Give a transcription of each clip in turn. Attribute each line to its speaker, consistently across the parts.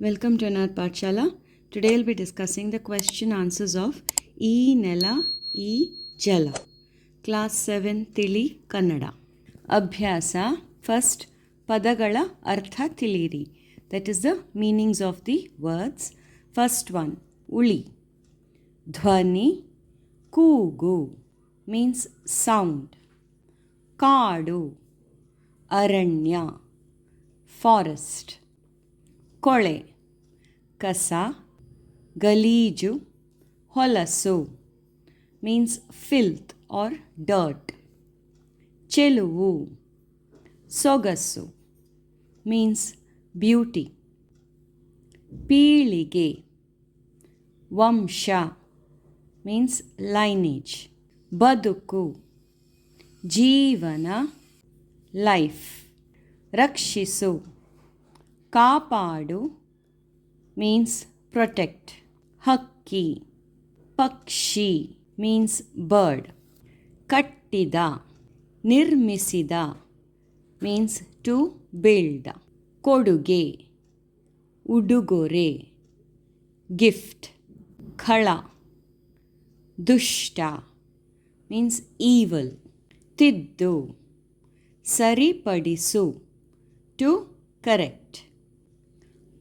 Speaker 1: Welcome to Anath Patshala. Today we'll be discussing the question answers of E Nela E Jala. Class 7 Tili Kannada. Abhyasa first Padagala Artha Tiliri. That is the meanings of the words. First one Uli. dhvani Kugu means sound. Kadu Aranya forest. ಕೊಳೆ, ಕಸ, ಗಲೀಜು, ಹೊಲಸು means ಫಿಲ್ತ್ R dirt ಚೆಲುವು, ಸೊಗಸು means beauty ಪೀಳಿಗೆ, ವಂಶ means lineage ಬದುಕು, ಜೀವನ ಲೈಫ್ ರಕ್ಷಿಸು. ಕಾಪಾಡು ಮೀನ್ಸ್ ಪ್ರೊಟೆಕ್ಟ್ ಹಕ್ಕಿ. ಪಕ್ಷಿ ಮೀನ್ಸ್ ಬರ್ಡ್ ಕಟ್ಟಿದ. ನಿರ್ಮಿಸಿದ ಮೀನ್ಸ್ ಟು ಬಿಲ್ಡ್ ಕೊಡುಗೆ. ಉಡುಗೊರೆ. ಗಿಫ್ಟ್ ಖಳ. ದುಷ್ಟ. ಮೀನ್ಸ್ ಈವಲ್ ತಿದ್ದು. ಸರಿಪಡಿಸು. ಟು ಕರೆಕ್ಟ್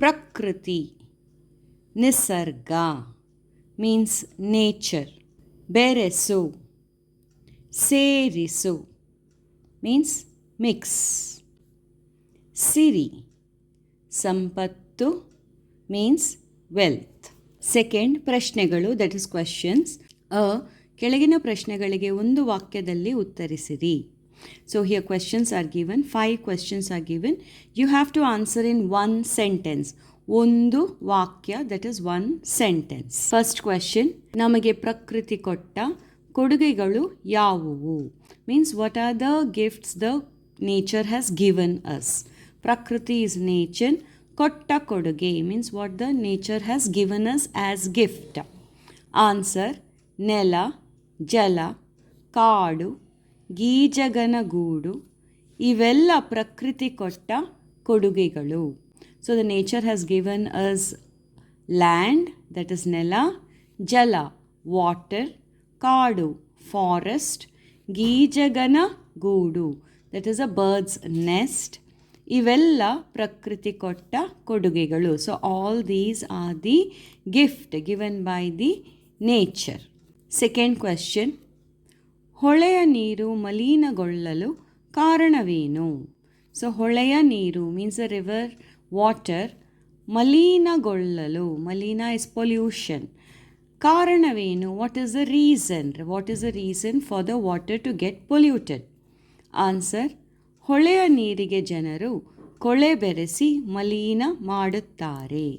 Speaker 1: ಪ್ರಕೃತಿ, ನಿಸರ್ಗ ಮೀನ್ಸ್ ನೇಚರ್ ಬೆರೆಸು, ಸೇರಿಸು ಮೀನ್ಸ್ ಮಿಕ್ಸ್ ಸಿರಿ, ಸಂಪತ್ತು ಮೀನ್ಸ್ ವೆಲ್ತ್ ಸೆಕೆಂಡ್ ಪ್ರಶ್ನೆಗಳು ದಟ್ ಇಸ್ ಕ್ವಶನ್ಸ್ ಅ, ಕೆಳಗಿನ ಪ್ರಶ್ನೆಗಳಿಗೆ ಒಂದು ವಾಕ್ಯದಲ್ಲಿ ಉತ್ತರಿಸಿರಿ. So here questions are given five questions are given you have to answer in one sentence ಒಂದು ವಾಕ್ಯ that is one sentence first question ನಮಗೆ ಪ್ರಕೃತಿ ಕೊಟ್ಟ ಕೊಡುಗೆಗಳು ಯಾವುವು? Means what are the gifts the nature has given us ಪ್ರಕೃತಿ is nature ಕೊಟ್ಟ ಕೊಡುಗೆ. Means what the nature has given us as gift answer ನೆಲ, ಜಲ, ಕಾಡು ಗೀಜಗನಗೂಡು, ಇವೆಲ್ಲ ಪ್ರಕೃತಿ ಕೊಟ್ಟ ಕೊಡುಗೆಗಳು. So the nature has given us land that is ನೆಲ, ಜಲ ವಾಟರ್ ಕಾಡು ಫಾರೆಸ್ಟ್ ಗೀಜಗನ ಗೂಡು that is a bird's nest ಇವೆಲ್ಲ ಪ್ರಕೃತಿ ಕೊಟ್ಟ ಕೊಡುಗೆಗಳು. So all these are the gift given by the nature second question ಹೊಳೆಯ ನೀರು ಮಲೀನಗೊಳ್ಳಲು ಕಾರಣವೇನು? ಸೊ ಹೊಳೆಯ ನೀರು ಮೀನ್ಸ್ ಅ ರಿವರ್ ವಾಟರ್ ಮಲೀನಗೊಳ್ಳಲು, ಮಲೀನ ಇಸ್ ಪೊಲ್ಯೂಷನ್ ಕಾರಣವೇನು? What is the reason what is the reason for the water to get polluted answer ಹೊಳೆಯ ನೀರಿಗೆ ಜನರು ಕೊಳೆ ಬೆರೆಸಿ ಮಲೀನ ಮಾಡುತ್ತಾರೆ.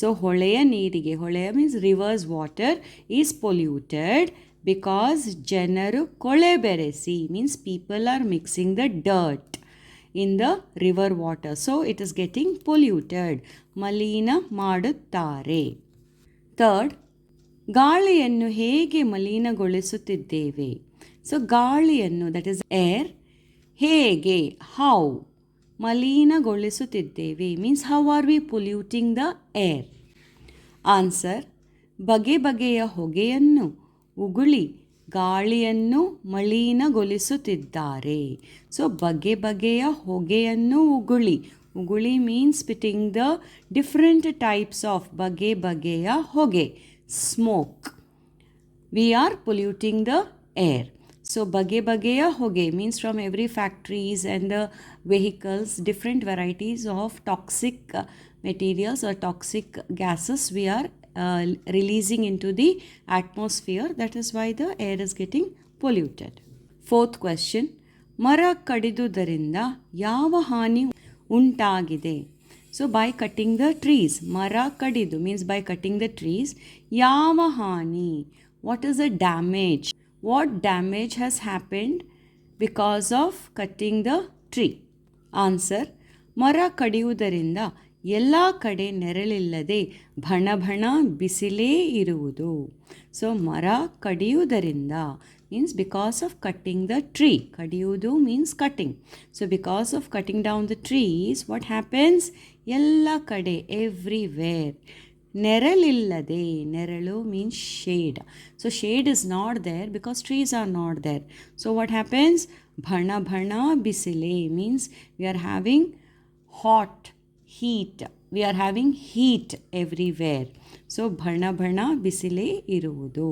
Speaker 1: ಸೊ ಹೊಳೆಯ ನೀರಿಗೆ, ಹೊಳೆಯ means rivers water is polluted because ಜನರು ಕೊಳೆ ಬೆರೆಸಿ means people are mixing the dirt in the river water so it is getting polluted ಮಲಿನ ಮಾಡುತ್ತಾರೆ. ಥರ್ಡ್ ಗಾಳಿಯನ್ನು ಹೇಗೆ ಮಲಿನಗೊಳಿಸುತ್ತಿದ್ದೇವೆ? ಸೊ ಗಾಳಿಯನ್ನು ದಟ್ ಇಸ್ ಏರ್ ಹೇಗೆ how ಮಲಿನಗೊಳಿಸುತ್ತಿದ್ದೇವೆ? Means how are we polluting the air answer ಬಗೆ ಬಗೆಯ ಹೊಗೆಯನ್ನು ಉಗುಳಿ ಗಾಳಿಯನ್ನು ಮಲೀನಗೊಳಿಸುತ್ತಿದ್ದಾರೆ ಸೊ, ಬಗೆ ಬಗೆಯ ಹೊಗೆಯನ್ನು ಉಗುಳಿ. ಉಗುಳಿ means spitting the different types of ಬಗೆ ಬಗೆಯ ಹೊಗೆ smoke we are polluting the air so ಬಗೆ ಬಗೆಯ ಹೊಗೆ means from every factories and the vehicles different varieties of toxic materials are toxic gases we are releasing into the atmosphere. That is why the air is getting polluted. Fourth question ಮರ ಕಡಿದುದರಿಂದ ಯಾವ ಹಾನಿ ಉಂಟಾಗಿದೆ? So by cutting the trees ಮರ ಕಡಿದು means by cutting the trees ಯಾವ ಹಾನಿ? What is the damage what damage has happened because of cutting the tree answer ಮರ ಕಡಿಯುವುದರಿಂದ ಎಲ್ಲ ಕಡೆ ನೆರಳಿಲ್ಲದೆ ಭಣ ಭಣ ಬಿಸಿಲೇ ಇರುವುದು. ಸೊ ಮರ ಕಡಿಯುವುದರಿಂದ means because of cutting the tree ಕಡಿಯುವುದು means cutting so because of cutting down the trees what happens ಎಲ್ಲ ಕಡೆ ಎವ್ರಿವೇರ್ ನೆರಳಿಲ್ಲದೆ, ನೆರಳು means shade so shade is not there because trees are not there so what happens ಭಣ ಭಣ ಬಿಸಿಲೆ means we are having hot heat we are having heat everywhere so ಭಣ ಭಣ ಬಿಸಿಲೇ ಇರುವುದು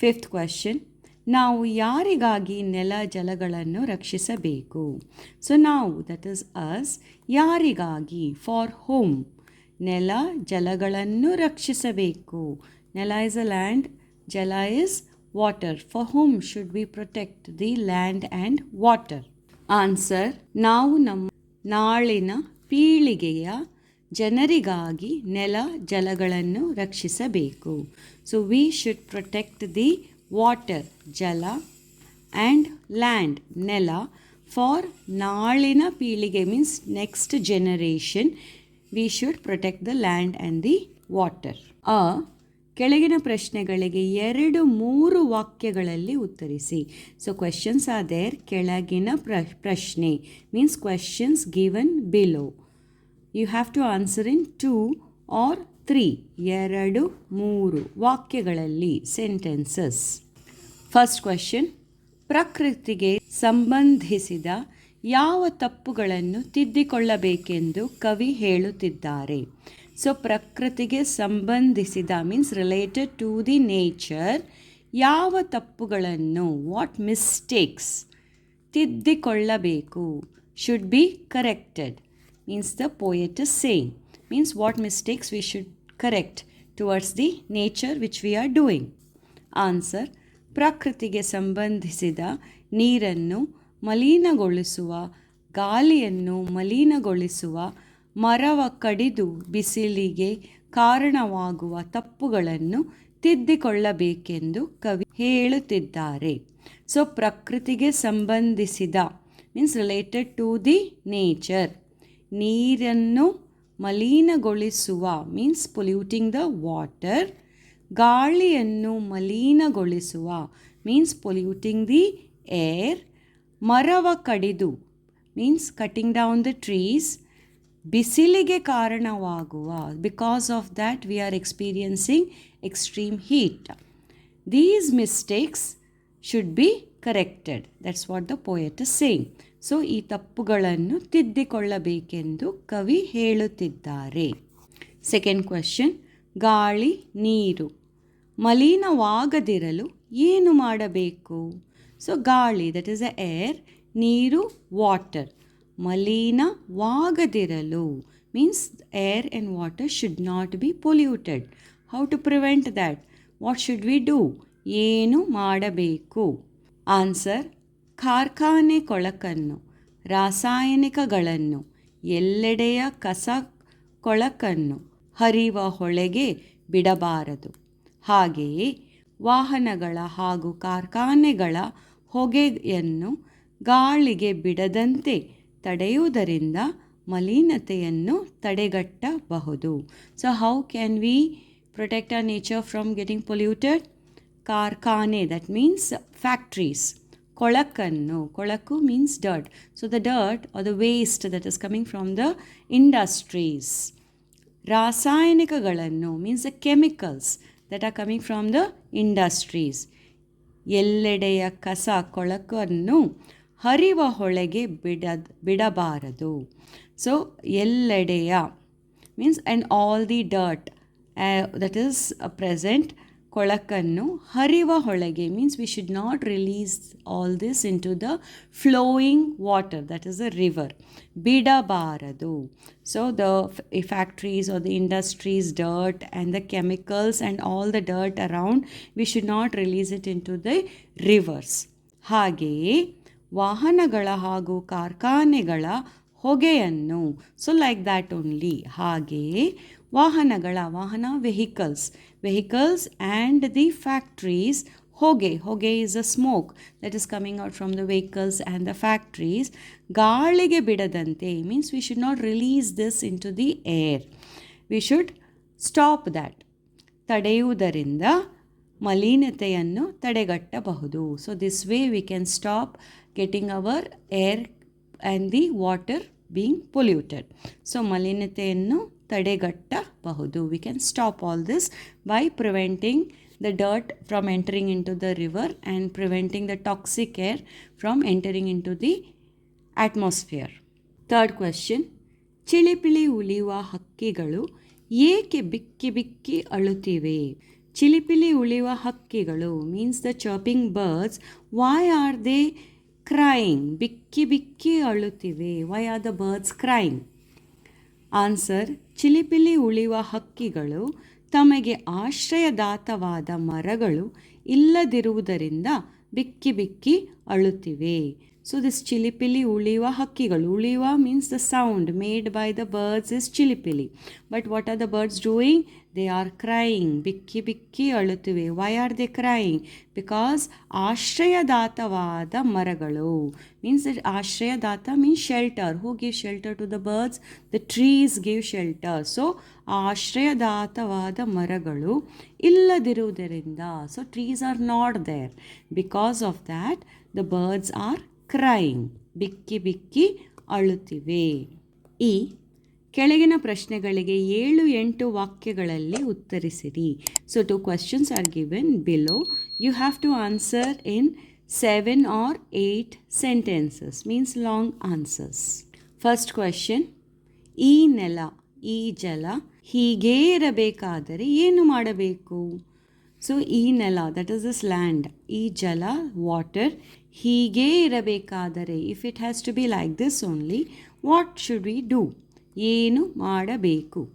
Speaker 1: fifth question ನಾವು ಯಾರಿಗಾಗಿ ನೆಲ ಜಲಗಳನ್ನು ರಕ್ಷಿಸಬೇಕು ಸೊ ನಾವು ದಟ್ ಇಸ್ ಅಸ್ ಯಾರಿಗಾಗಿ ಫಾರ್ ಹೋಮ್ ನೆಲ ಜಲಗಳನ್ನು ರಕ್ಷಿಸಬೇಕು ನೆಲ ಇಸ್ ಅ ಲ್ಯಾಂಡ್ ಜಲ is water for whom should we protect the land and water answer ನಾವು ನಮ್ಮ ನಾಳಿನ ಪೀಳಿಗೆಯ ಜನರಿಗಾಗಿ ನೆಲ ಜಲಗಳನ್ನು ರಕ್ಷಿಸಬೇಕು. So we should protect the water ಜಲ ಆ್ಯಂಡ್ ಲ್ಯಾಂಡ್ ನೆಲ ಫಾರ್ ನಾಳಿನ ಪೀಳಿಗೆ means next generation we should protect the land and the water uh ಕೆಳಗಿನ ಪ್ರಶ್ನೆಗಳಿಗೆ ಎರಡು ಮೂರು ವಾಕ್ಯಗಳಲ್ಲಿ ಉತ್ತರಿಸಿ. ಸೊ ಕ್ವೆಶನ್ಸ್ ಆರ್ ದೇರ್ ಕೆಳಗಿನ ಪ್ರ, ಪ್ರಶ್ನೆ means questions given below you have to answer in two or three ಎರಡು, ಮೂರು ವಾಕ್ಯಗಳಲ್ಲಿ ಸೆಂಟೆನ್ಸಸ್ ಫಸ್ಟ್ ಕ್ವೆಶನ್ ಪ್ರಕೃತಿಗೆ ಸಂಬಂಧಿಸಿದ ಯಾವ ತಪ್ಪುಗಳನ್ನು ತಿದ್ದಿಕೊಳ್ಳಬೇಕೆಂದು ಕವಿ ಹೇಳುತ್ತಿದ್ದಾರೆ. ಸೊ ಪ್ರಕೃತಿಗೆ ಸಂಬಂಧಿಸಿದ means related to the nature ಯಾವ ತಪ್ಪುಗಳನ್ನು what mistakes ತಿದ್ದಿಕೊಳ್ಳಬೇಕು should be corrected means the poet is saying means what mistakes we should correct towards the nature which we are doing answer ಪ್ರಕೃತಿಗೆ ಸಂಬಂಧಿಸಿದ ನೀರನ್ನು ಮಲೀನಗೊಳಿಸುವ ಗಾಳಿಯನ್ನು ಮಲಿನಗೊಳಿಸುವ ಮರವ ಕಡಿದು ಬಿಸಿಲಿಗೆ ಕಾರಣವಾಗುವ ತಪ್ಪುಗಳನ್ನು ತಿದ್ದಿಕೊಳ್ಳಬೇಕೆಂದು ಕವಿ ಹೇಳುತ್ತಿದ್ದಾರೆ. ಸೊ ಪ್ರಕೃತಿಗೆ ಸಂಬಂಧಿಸಿದ means related to the nature ನೀರನ್ನು ಮಲೀನಗೊಳಿಸುವ ಮೀನ್ಸ್ ಪೊಲ್ಯೂಟಿಂಗ್ ದ ವಾಟರ್ ಗಾಳಿಯನ್ನು ಮಲೀನಗೊಳಿಸುವ ಮೀನ್ಸ್ ಪೊಲ್ಯೂಟಿಂಗ್ ದಿ ಏರ್ ಮರವ ಕಡಿದು means cutting down the trees ಬಿಸಿಲಿಗೆ ಕಾರಣವಾಗುವ because of that we are experiencing extreme heat these mistakes should be corrected that's what the poet saying so ಈ ತಪ್ಪುಗಳನ್ನು ತಿದ್ದಿಕೊಳ್ಳಬೇಕೆಂದು ಕವಿ ಹೇಳುತ್ತಿದ್ದಾರೆ. ಸೆಕೆಂಡ್ ಕ್ವೆಶನ್ ಗಾಳಿ, ನೀರು. ಮಲಿನವಾಗದಿರಲು ಏನು ಮಾಡಬೇಕು? ಸೊ ಗಾಳಿ ದಟ್ ಈಸ್ ಅ ಏರ್ ನೀರು water ಮಲಿನವಾಗದಿರಲು means air and water should not be polluted how to prevent that what should we do ಏನು ಮಾಡಬೇಕು? ಆನ್ಸರ್ ಕಾರ್ಖಾನೆ ಕೊಳಕನ್ನು, ರಾಸಾಯನಿಕಗಳನ್ನು, ಎಲ್ಲೆಡೆಯ ಕಸ ಕೊಳಕನ್ನು ಹರಿವ ಹೊಳೆಗೆ ಬಿಡಬಾರದು. ಹಾಗೆಯೇ ವಾಹನಗಳ ಹಾಗೂ ಕಾರ್ಖಾನೆಗಳ ಹೊಗೆಯನ್ನು ಗಾಳಿಗೆ ಬಿಡದಂತೆ ತಡೆಯುವುದರಿಂದ ಮಲಿನತೆಯನ್ನು ತಡೆಗಟ್ಟಬಹುದು. So how can we protect our nature from getting polluted ಕಾರ್ಖಾನೆ ದಟ್ ಮೀನ್ಸ್ ಫ್ಯಾಕ್ಟ್ರೀಸ್ ಕೊಳಕನ್ನು, ಕೊಳಕು means dirt so the dirt or the waste that is coming from the industries ರಾಸಾಯನಿಕಗಳನ್ನು means the chemicals that are coming from the industries ಎಲ್ಲೆಡೆಯ ಕಸ, ಕೊಳಕನ್ನು ಹರಿವ ಹೊಳೆಗೆ ಬಿಡ, ಬಿಡಬಾರದು. So ಎಲ್ಲೆಡೆಯ means and all the dirt that is present ಕೊಳಕನ್ನು ಹರಿವ ಹೊಳೆಗೆ means we should not release all this into the flowing water that is a river ಬಿಡಬಾರದು so the factories are the industries dirt and the chemicals and all the dirt around we should not release it into the rivers ಹಾಗೆಯೇ ವಾಹನಗಳ ಹಾಗೂ ಕಾರ್ಖಾನೆಗಳ ಹೊಗೆಯನ್ನು. So like that only ಹಾಗೆಯೇ ವಾಹನಗಳ, ವಾಹನ vehicles vehicles and the factories ಹೊಗೆ ಹೊಗೆ is a smoke that is coming out from the vehicles and the factories ಗಾಳಿಗೆ ಬಿಡದಂತೆ means we should not release this into the air we should stop that ತಡೆಯುವುದರಿಂದ ಮಲಿನತೆಯನ್ನು ತಡೆಗಟ್ಟಬಹುದು. So this way we can stop getting our air and the water being polluted so ಮಲಿನತೆಯನ್ನು ತಡೆಗಟ್ಟಬಹುದು. We can stop all this by preventing the dirt from entering into the river and preventing the toxic air from entering into the atmosphere. Third question. ಚಿಳಿಪಿಳಿ ಉಳಿಯುವ ಹಕ್ಕಿಗಳು ಏಕೆ ಬಿಕ್ಕಿ ಬಿಕ್ಕಿ ಅಳುತ್ತಿವೆ? ಚಿಲಿಪಿಲಿ ಉಳಿಯುವ ಹಕ್ಕಿಗಳು means the chirping birds why are they crying ಬಿಕ್ಕಿ ಬಿಕ್ಕಿ ಅಳುತ್ತಿವೆ. Why are the birds crying answer ಚಿಲಿಪಿಲಿ ಉಳಿಯುವ ಹಕ್ಕಿಗಳು ತಮಗೆ ಆಶ್ರಯದಾತವಾದ ಮರಗಳು ಇಲ್ಲದಿರುವುದರಿಂದ ಬಿಕ್ಕಿ ಬಿಕ್ಕಿ ಅಳುತ್ತಿವೆ. ಸೊ ದಿಸ್ ಚಿಲಿಪಿಲಿ ಉಳಿಯುವ ಹಕ್ಕಿಗಳು ಉಳಿಯುವ means the sound made by the birds is ಚಿಲಿಪಿಲಿ but what are the birds doing they are crying ಬಿಕ್ಕಿ ಬಿಕ್ಕಿ ಅಳುತ್ತಿವೆ why are they crying because ಆಶ್ರಯದಾತವಾದ ಮರಗಳು means ಆಶ್ರಯದಾತ means shelter who give shelter to the birds the trees give shelter so ಆಶ್ರಯದಾತವಾದ ಮರಗಳು ಇಲ್ಲದಿರುವುದರಿಂದ so trees are not there because of that the birds are crying ಬಿಕ್ಕಿ ಬಿಕ್ಕಿ ಅಳುತ್ತಿವೆ. ಈ ಕೆಳಗಿನ ಪ್ರಶ್ನೆಗಳಿಗೆ ಏಳು ಎಂಟು ವಾಕ್ಯಗಳಲ್ಲಿ ಉತ್ತರಿಸಿರಿ. So two questions are given below you have to answer in seven or eight sentences means long answers first question ಈ ನೆಲ, ಈ ಜಲ ಹೀಗೇ ಇರಬೇಕಾದರೆ ಏನು ಮಾಡಬೇಕು? ಸೊ ಈ ನೆಲ ದಟ್ ಇಸ್ ದಿಸ್ ಲ್ಯಾಂಡ್ ಈ ಜಲ ವಾಟರ್ ಹೀಗೇ ಇರಬೇಕಾದರೆ if it has to be like this only what should we do ಏನು ಮಾಡಬೇಕು?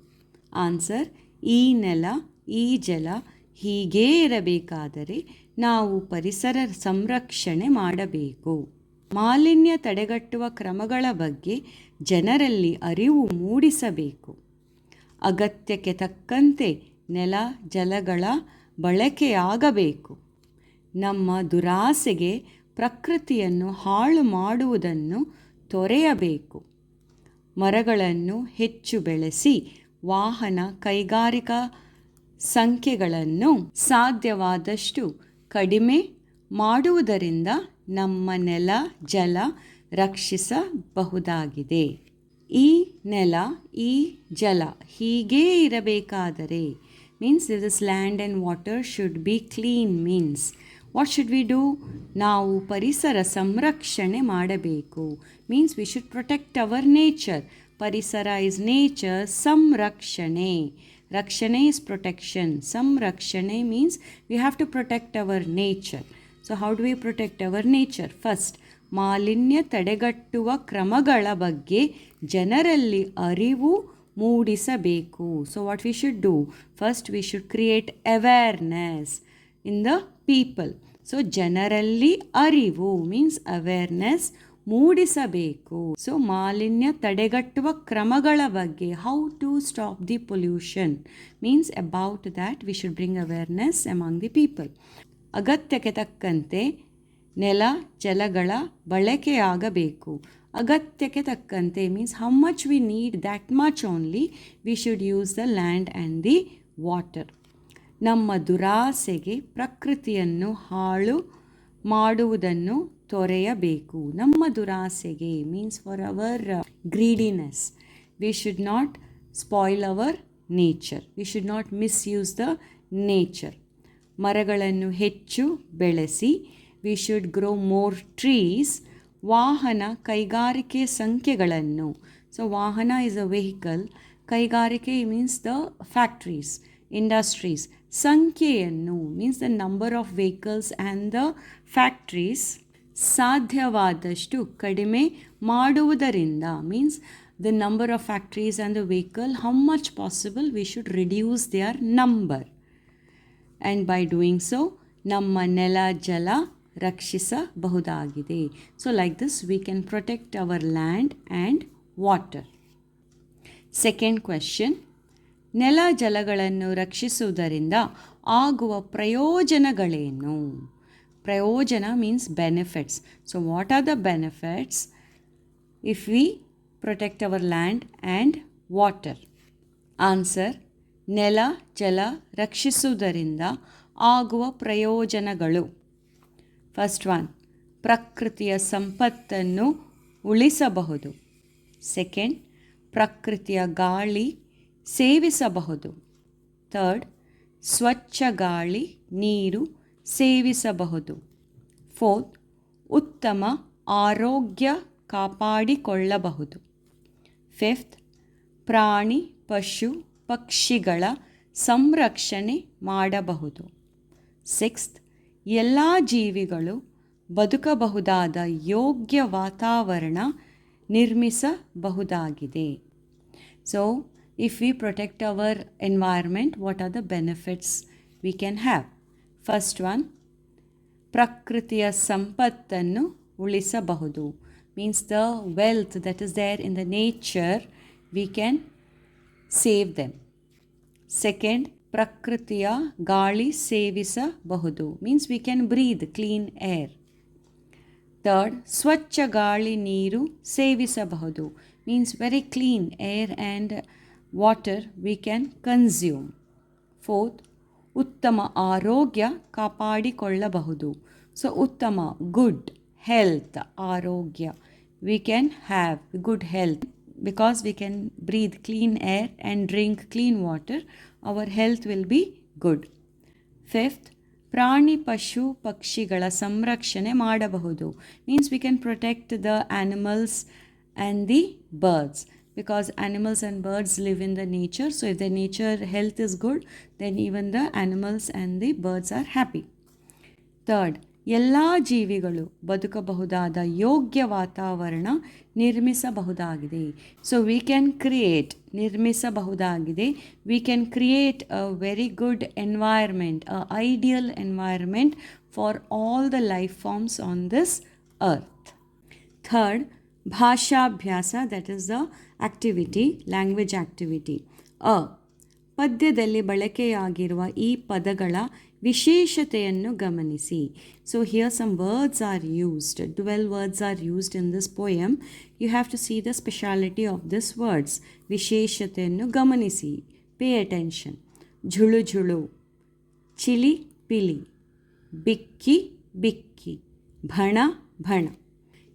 Speaker 1: ಆನ್ಸರ್ ಈ ನೆಲ, ಈ ಜಲ ಹೀಗೇ ಇರಬೇಕಾದರೆ ನಾವು ಪರಿಸರ ಸಂರಕ್ಷಣೆ ಮಾಡಬೇಕು. ಮಾಲಿನ್ಯ ತಡೆಗಟ್ಟುವ ಕ್ರಮಗಳ ಬಗ್ಗೆ ಜನರಲ್ಲಿ ಅರಿವು ಮೂಡಿಸಬೇಕು. ಅಗತ್ಯಕ್ಕೆ ತಕ್ಕಂತೆ ನೆಲ, ಜಲಗಳ ಬಳಕೆಯಾಗಬೇಕು. ನಮ್ಮ ದುರಾಸೆಗೆ ಪ್ರಕೃತಿಯನ್ನು ಹಾಳು ಮಾಡುವುದನ್ನು ತೊರೆಯಬೇಕು. ಮರಗಳನ್ನು ಹೆಚ್ಚು ಬೆಳೆಸಿ ವಾಹನ ಕೈಗಾರಿಕಾ ಸಂಖ್ಯೆಗಳನ್ನು ಸಾಧ್ಯವಾದಷ್ಟು ಕಡಿಮೆ ಮಾಡುವುದರಿಂದ ನಮ್ಮ ನೆಲ, ಜಲ ರಕ್ಷಿಸಬಹುದಾಗಿದೆ. ಈ ನೆಲ, ಈ ಜಲ ಹೀಗೇ ಇರಬೇಕಾದರೆ means this land and water should be clean means what should we do ನಾವು ಪರಿಸರ ಸಂರಕ್ಷಣೆ ಮಾಡಬೇಕು. Means we should protect our nature ಪರಿಸರ ಇಸ್ ನೇಚರ್ ಸಂರಕ್ಷಣೆ. ರಕ್ಷಣೆ ಇಸ್ ಪ್ರೊಟೆಕ್ಷನ್ ಸಂರಕ್ಷಣೆ means we have to protect our nature so how do we protect our nature first ಮಾಲಿನ್ಯ ತಡೆಗಟ್ಟುವ ಕ್ರಮಗಳ ಬಗ್ಗೆ ಜನರಲ್ಲಿ ಅರಿವು ಮೂಡಿಸಬೇಕು. So what we should do first we should create awareness in the people so ಜನರಲ್ಲಿ ಅರಿವು ಮೀನ್ಸ್ ಅವೇರ್ನೆಸ್ ಮೂಡಿಸಬೇಕು. ಸೊ ಮಾಲಿನ್ಯ ತಡೆಗಟ್ಟುವ ಕ್ರಮಗಳ ಬಗ್ಗೆ how to stop the pollution means about that we should bring awareness among the people ಅಗತ್ಯಕ್ಕೆ ತಕ್ಕಂತೆ ನೆಲ, ಜಲಗಳ ಬಳಕೆಯಾಗಬೇಕು ಅಗತ್ಯಕ್ಕೆ ತಕ್ಕಂತೆ means how much we need that much only we should use the land and the water ನಮ್ಮ ದುರಾಸೆಗೆ ಪ್ರಕೃತಿಯನ್ನು ಹಾಳು ಮಾಡುವುದನ್ನು ತೊರೆಯಬೇಕು. ನಮ್ಮ ದುರಾಸೆಗೆ means for our greediness we should not spoil our nature we should not misuse the nature ಮರಗಳನ್ನು ಹೆಚ್ಚು ಬೆಳೆಸಿ we should grow more trees ವಾಹನ ಕೈಗಾರಿಕೆ ಸಂಖ್ಯೆಗಳನ್ನು. ಸೊ ವಾಹನ ಇಸ್ ಅ ವೆಹಿಕಲ್ ಕೈಗಾರಿಕೆ ಮೀನ್ಸ್ ದ ಫ್ಯಾಕ್ಟ್ರೀಸ್ ಇಂಡಸ್ಟ್ರೀಸ್ ಸಂಖ್ಯೆಯನ್ನು means the number of vehicles and the factories ಸಾಧ್ಯವಾದಷ್ಟು ಕಡಿಮೆ ಮಾಡುವುದರಿಂದ means the number of factories and the vehicle how much possible we should reduce their number and by doing so ನಮ್ಮ ನೆಲ, ಜಲ ರಕ್ಷಿಸಬಹುದಾಗಿದೆ. So like this we can protect our land and water second question ನೆಲ ಜಲಗಳನ್ನು ರಕ್ಷಿಸುವುದರಿಂದ ಆಗುವ ಪ್ರಯೋಜನಗಳೇನು? ಪ್ರಯೋಜನ means benefits so what are the benefits if we protect our land and water answer ನೆಲ, ಜಲ ರಕ್ಷಿಸುವುದರಿಂದ ಆಗುವ ಪ್ರಯೋಜನಗಳು. ಫಸ್ಟ್ ಒನ್ ಪ್ರಕೃತಿಯ ಸಂಪತ್ತನ್ನು ಉಳಿಸಬಹುದು. ಸೆಕೆಂಡ್ ಪ್ರಕೃತಿಯ ಗಾಳಿ ಸೇವಿಸಬಹುದು. ಥರ್ಡ್, ಸ್ವಚ್ಛ ಗಾಳಿ, ನೀರು ಸೇವಿಸಬಹುದು. ಫೋರ್ತ್, ಉತ್ತಮ ಆರೋಗ್ಯ ಕಾಪಾಡಿಕೊಳ್ಳಬಹುದು. ಫಿಫ್ತ್, ಪ್ರಾಣಿ, ಪಶು, ಪಕ್ಷಿಗಳ ಸಂರಕ್ಷಣೆ ಮಾಡಬಹುದು. ಸಿಕ್ಸ್ತ್, ಎಲ್ಲ ಜೀವಿಗಳು ಬದುಕಬಹುದಾದ ಯೋಗ್ಯ ವಾತಾವರಣ ನಿರ್ಮಿಸಬಹುದಾಗಿದೆ. So if we protect our environment what are the benefits we can have first one ಪ್ರಕೃತಿಯ ಸಂಪತ್ತನ್ನು ಉಳಿಸಬಹುದು means the wealth that is there in the nature we can save them second ಪ್ರಕೃತಿಯ ಗಾಳಿ ಸೇವಿಸಬಹುದು means we can breathe clean air third ಸ್ವಚ್ಛ ಗಾಳಿ ನೀರು ಸೇವಿಸಬಹುದು means very clean air and water we can consume fourth ಉತ್ತಮ ಆರೋಗ್ಯ ಕಾಪಾಡಿಕೊಳ್ಳಬಹುದು so ಉತ್ತಮ good health ಆರೋಗ್ಯ we can have good health because we can breathe clean air and drink clean water, our health will be good. Fifth ಪ್ರಾಣಿ ಪಶು ಪಕ್ಷಿಗಳ ಸಂರಕ್ಷಣೆ ಮಾಡಬಹುದು means we can protect the animals and the birds because animals and birds live in the nature so if the nature health is good then even the animals and the birds are happy third ಎಲ್ಲ ಜೀವಿಗಳು ಬದುಕಬಹುದಾದ ಯೋಗ್ಯ ವಾತಾವರಣ ನಿರ್ಮಿಸಬಹುದಾಗಿದೆ so we can create ನಿರ್ಮಿಸಬಹುದಾಗಿದೆ we can create a very good environment a ideal environment for all the life forms on this earth third ಭಾಷಾಭ್ಯಾಸ that is the activity language activity a, ಪದ್ಯದಲ್ಲಿ ಬಳಕೆಯಾಗಿರುವ ಈ ಪದಗಳ ವಿಶೇಷತೆಯನ್ನು ಗಮನಿಸಿ. So here some words are used twelve words are used in this poem you have to see the speciality of this words ವಿಶೇಷತೆಯನ್ನು ಗಮನಿಸಿ. Pay attention ಝುಳು ಝುಳು. ಚಿಲಿ ಪಿಲಿ. ಬಿಕ್ಕಿ ಬಿಕ್ಕಿ. ಭಣ ಭಣ.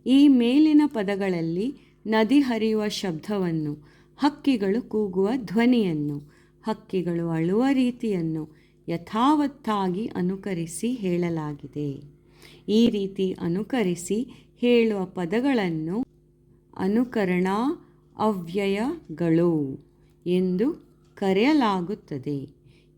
Speaker 1: ಈ ಮೇಲಿನ ಪದಗಳಲ್ಲಿ ನದಿ ಹರಿಯುವ ಶಬ್ದವನ್ನು, ಹಕ್ಕಿಗಳು ಕೂಗುವ ಧ್ವನಿಯನ್ನು, ಹಕ್ಕಿಗಳು ಅಳುವ ರೀತಿಯನ್ನು ಯಥಾವತ್ತಾಗಿ ಅನುಕರಿಸಿ ಹೇಳಲಾಗಿದೆ. ಈ ರೀತಿ ಅನುಕರಿಸಿ ಹೇಳುವ ಪದಗಳನ್ನು ಅನುಕರಣ ಅವ್ಯಯಗಳು ಎಂದು ಕರೆಯಲಾಗುತ್ತದೆ.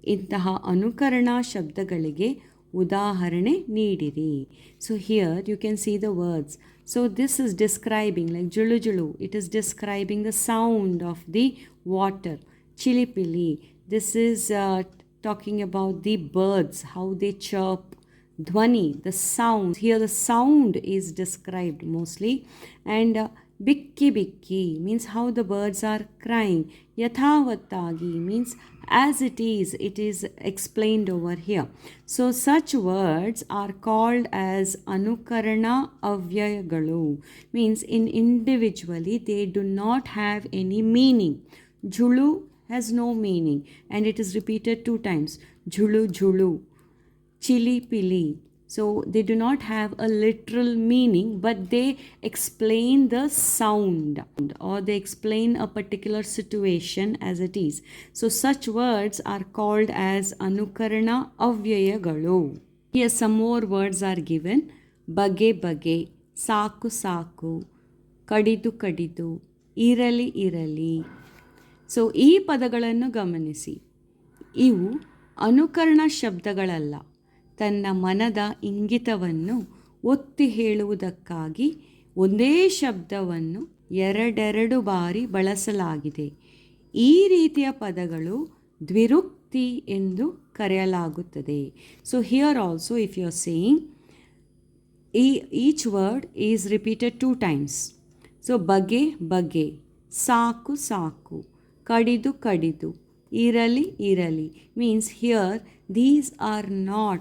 Speaker 1: ಇಂತಹ ಅನುಕರಣಾ ಶಬ್ದಗಳಿಗೆ ಉದಾಹರಣೆ ನೀಡಿರಿ. So here you can see the words So this is describing like julu julu. It is describing the sound of the water. Chilipili. This is uh, talking about the birds, how they chirp. Dhwani, the sound. Here the sound is described mostly. And uh, bikki bikki means how the birds are crying. Yathavatagi means as it is, it is explained over here. So, such words are called as anukarana avyayagalu, means in individually they do not have any meaning. Julu has no meaning and it is repeated two times jhulu jhulu chili pili so they do not have a literal meaning but they explain the sound or they explain a particular situation as it is so such words are called as anukarana avyayagalu here some more words are given bage bage saku saku kaditu kaditu, irali irali. So ಈ ಪದಗಳನ್ನು ಗಮನಿಸಿ ಇವು ಅನುಕರಣ ಶಬ್ದಗಳಲ್ಲ ತನ್ನ ಮನದ ಇಂಗಿತವನ್ನು ಒತ್ತಿ ಹೇಳುವುದಕ್ಕಾಗಿ ಒಂದೇ ಶಬ್ದವನ್ನು ಎರಡೆರಡು ಬಾರಿ ಬಳಸಲಾಗಿದೆ. ಈ ರೀತಿಯ ಪದಗಳು ದ್ವಿರುಕ್ತಿ ಎಂದು ಕರೆಯಲಾಗುತ್ತದೆ. So here also if you are saying ಈ each word is repeated two times so ಬಗೆ ಬಗೆ ಸಾಕು ಸಾಕು ಕಡಿದು ಕಡಿದು Irali, irali means here these are not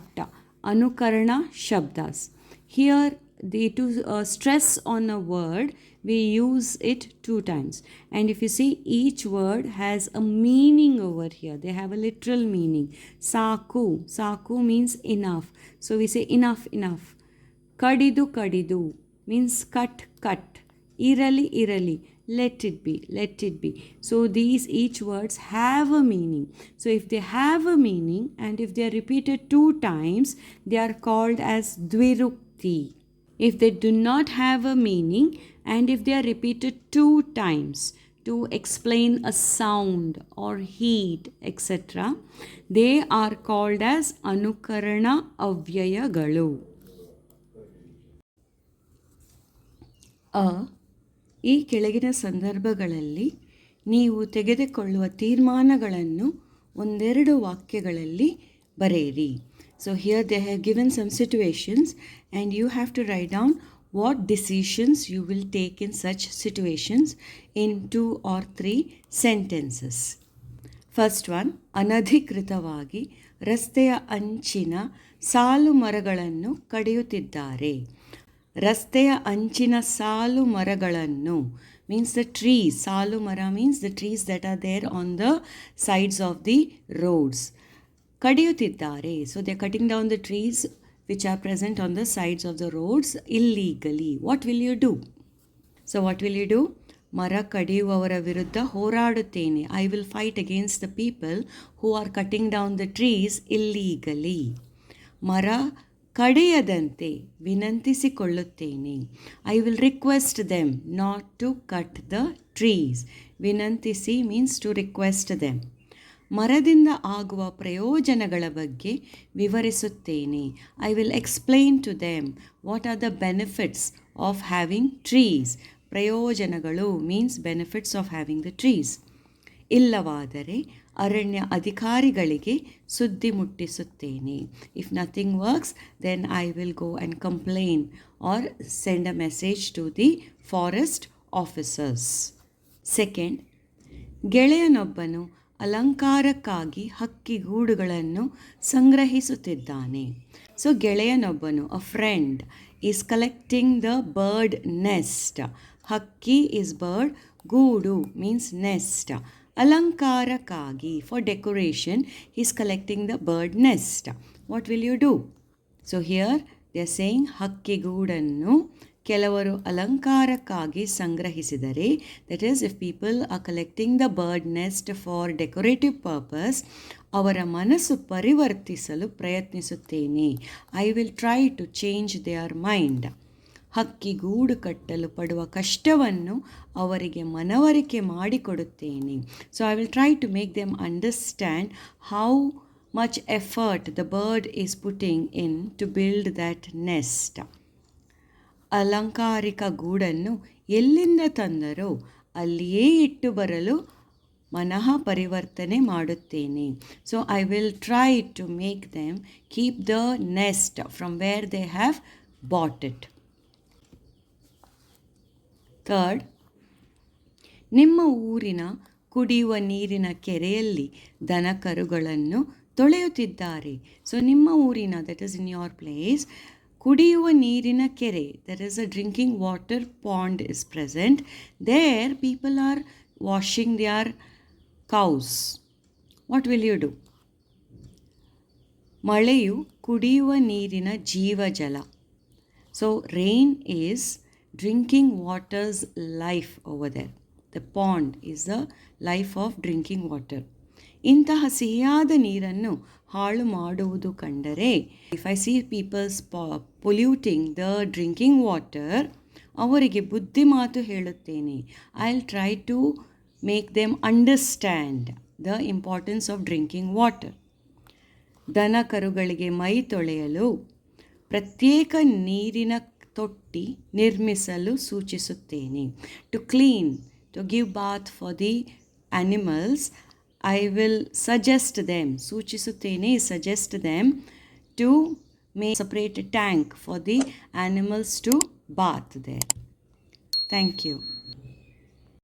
Speaker 1: anukarana shabdas. Here the to uh, stress on a word we use it two times. And if you see each word has a meaning over here. They have a literal meaning. Saku saku means enough. So we say enough enough. Kadi do, kadi do means cut cut. Irali irali. Let it be, let it be. So these each words have a meaning. So if they have a meaning and if they are repeated two times, they are called as dvirukti. If they do not have a meaning and if they are repeated two times to explain a sound or heat, etc., they are called as anukarana avyayagalu. ಅ ಈ ಕೆಳಗಿನ ಸಂದರ್ಭಗಳಲ್ಲಿ ನೀವು ತೆಗೆದುಕೊಳ್ಳುವ ತೀರ್ಮಾನಗಳನ್ನು ಒಂದೆರಡು ವಾಕ್ಯಗಳಲ್ಲಿ ಬರೆಯಿರಿ. So here they have given some situations and you have to write down what decisions you will take in such situations in two or three sentences first one ಅನಧಿಕೃತವಾಗಿ ರಸ್ತೆಯ ಅಂಚಿನ ಸಾಲು ಮರಗಳನ್ನು ಕಡಿಯುತ್ತಿದ್ದಾರೆ. ರಸ್ತೆಯ ಅಂಚಿನ ಸಾಲು ಮರಗಳನ್ನು ಮೀನ್ಸ್ ದ ಟ್ರೀಸ್ ಸಾಲು ಮರ means the trees that are there on the sides of the roads ಕಡಿಯುತ್ತಿದ್ದಾರೆ. So they cutting down the trees which are present on the sides of the roads illegally what will you do so what will you do ಮರ ಕಡಿಯುವವರ ವಿರುದ್ಧ ಹೋರಾಡುತ್ತೇನೆ. I will fight against the people who are cutting down the trees illegally ಮರ ಕಡೆಯದಂತೆ ವಿನಂತಿಸಿಕೊಳ್ಳುತ್ತೇನೆ. I will request them not to cut the trees ವಿನಂತಿಸಿ means to request them ಮರದಿಂದ ಆಗುವ ಪ್ರಯೋಜನಗಳ ಬಗ್ಗೆ ವಿವರಿಸುತ್ತೇನೆ. I will explain to them what are the benefits of having trees ಪ್ರಯೋಜನಗಳು means benefits of having the trees ಇಲ್ಲವಾದರೆ ಅರಣ್ಯ ಅಧಿಕಾರಿಗಳಿಗೆ ಸುದ್ದಿ ಮುಟ್ಟಿಸುತ್ತೇನೆ. If nothing works then I will go and complain or send a message to the forest officers second ಗೆಳೆಯನೊಬ್ಬನು ಅಲಂಕಾರಕ್ಕಾಗಿ ಹಕ್ಕಿಗೂಡುಗಳನ್ನು ಸಂಗ್ರಹಿಸುತ್ತಿದ್ದಾನೆ. So ಗೆಳೆಯನೊಬ್ಬನು a friend is collecting the bird nest ಹಕ್ಕಿ is bird ಗೂಡು means nest ಅಲಂಕಾರಕ್ಕಾಗಿ for decoration is collecting the bird nest what will you do so here they saying ಹಕ್ಕಿಗೂಡನ್ನು ಕೆಲವರು ಅಲಂಕಾರಕ್ಕಾಗಿ ಸಂಗ್ರಹಿಸಿದರೆ that is if people are collecting the bird nest for decorative purpose ಅವರ ಮನಸ್ಸು ಪರಿವರ್ತಿಸಲು ಪ್ರಯತ್ನಿಸುತ್ತೇನೆ. I will try to change their mind ಹಕ್ಕಿ ಗೂಡು ಕಟ್ಟಲು ಪಡುವ ಕಷ್ಟವನ್ನು ಅವರಿಗೆ ಮನವರಿಕೆ ಮಾಡಿಕೊಡುತ್ತೇನೆ. So I will try to make them understand how much effort the bird is putting in to build that nest ಅಲಂಕಾರಿಕ ಗೂಡನ್ನು ಎಲ್ಲಿಂದ ತಂದರೂ ಅಲ್ಲಿಯೇ ಇಟ್ಟು ಬರಲು ಮನಃ ಪರಿವರ್ತನೆ ಮಾಡುತ್ತೇನೆ. So I will try to make them keep the nest from where they have bought it third ನಿಮ್ಮ ಊರಿನ ಕುಡಿಯುವ ನೀರಿನ ಕೆರೆಯಲ್ಲಿ ದನಕರುಗಳನ್ನು ತೊಳೆಯುತ್ತಿದ್ದಾರೆ. ಸೊ ನಿಮ್ಮ ಊರಿನ that is in your place ಕುಡಿಯುವ ನೀರಿನ ಕೆರೆ there is a drinking water pond is present there people are washing their cows what will you do ಮಳೆಯು ಕುಡಿಯುವ ನೀರಿನ ಜೀವಜಲ. So rain is drinking water's life over there the pond is the life of drinking water ಇಂತಹ ಸಿಹಿಯಾದ ನೀರನ್ನು ಹಾಳು ಮಾಡುವುದು ಕಂಡರೆ if I see peoples polluting the drinking water ಅವರಿಗೆ ಬುದ್ಧಿ ಮಾತು ಹೇಳುತ್ತೇನೆ. I will try to make them understand the importance of drinking water ದನ ಕರುಗಳಿಗೆ ಮೈ ತೊಳೆಯಲು ಪ್ರತ್ಯೇಕ ನೀರಿನ ತೊಟ್ಟಿ ನಿರ್ಮಿಸಲು ಸೂಚಿಸುತ್ತೇನೆ. To clean to give bath for the animals I will suggest them ಸೂಚಿಸುತ್ತೇನೆ suggest them to may separate tank for the animals to bath there thank you